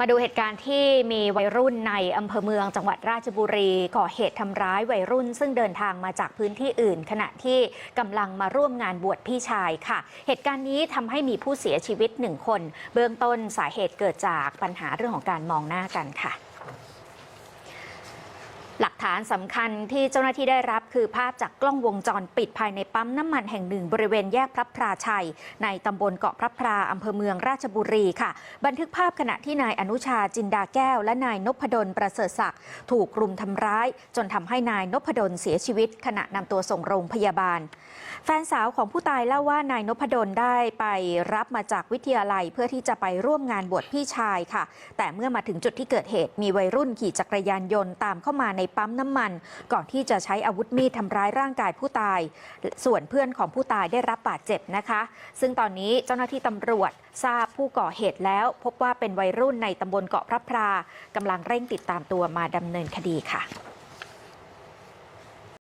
มาดูเหตุการณ์ที่มีวัยรุ่นในอำเภอเมืองจังหวัดราชบุรีก่อเหตุทำร้ายวัยรุ่น ซึ่งเดินทางมาจากพื้นที่อื่น ขณะที่กำลังมาร่วมงานบวชพี่ชายค่ะ เหตุการณ์นี้ทำให้มีผู้เสียชีวิตหนึ่งคน เบื้องต้นสาเหตุเกิดจากปัญหาเรื่องของการมองหน้ากันค่ะานสำคัญที่เจ้าหน้าที่ได้รับคือภาพจากกล้องวงจรปิดภายในปั๊มน้ำมันแห่งหนึ่งบริเวณแยกพระพราชัย ในตำบลเกาะพระพราอำเภอเมืองราชบุรีค่ะ บันทึกภาพขณะที่นายอนุชาจินดาแก้ว และนายนพดลประเสริฐศักดิ์ถูกรุมทำร้าย จนทำให้นายนพดลเสียชีวิต ขณะนำตัวส่งโรงพยาบาล แฟนสาวของผู้ตายเล่าว่านายนพดลได้ไปรับมาจากวิทยาลัยเพื่อที่จะไปร่วมงานบวชพี่ชายค่ะ แต่เมื่อมาถึงจุดที่เกิดเหตุมีวัยรุ่นขี่จักรยานยนต์ตามเข้ามาในปั๊มน้ำมัน ก่อนที่จะใช้อาวุธมีดทำร้ายร่างกายผู้ตาย ส่วนเพื่อนของผู้ตายได้รับบาดเจ็บนะคะ ซึ่งตอนนี้เจ้าหน้าที่ตำรวจทราบผู้ก่อเหตุแล้ว พบว่าเป็นวัยรุ่นในตำบลเกาะพระพรากำลังเร่งติดตามตัวมาดำเนินคดีค่ะ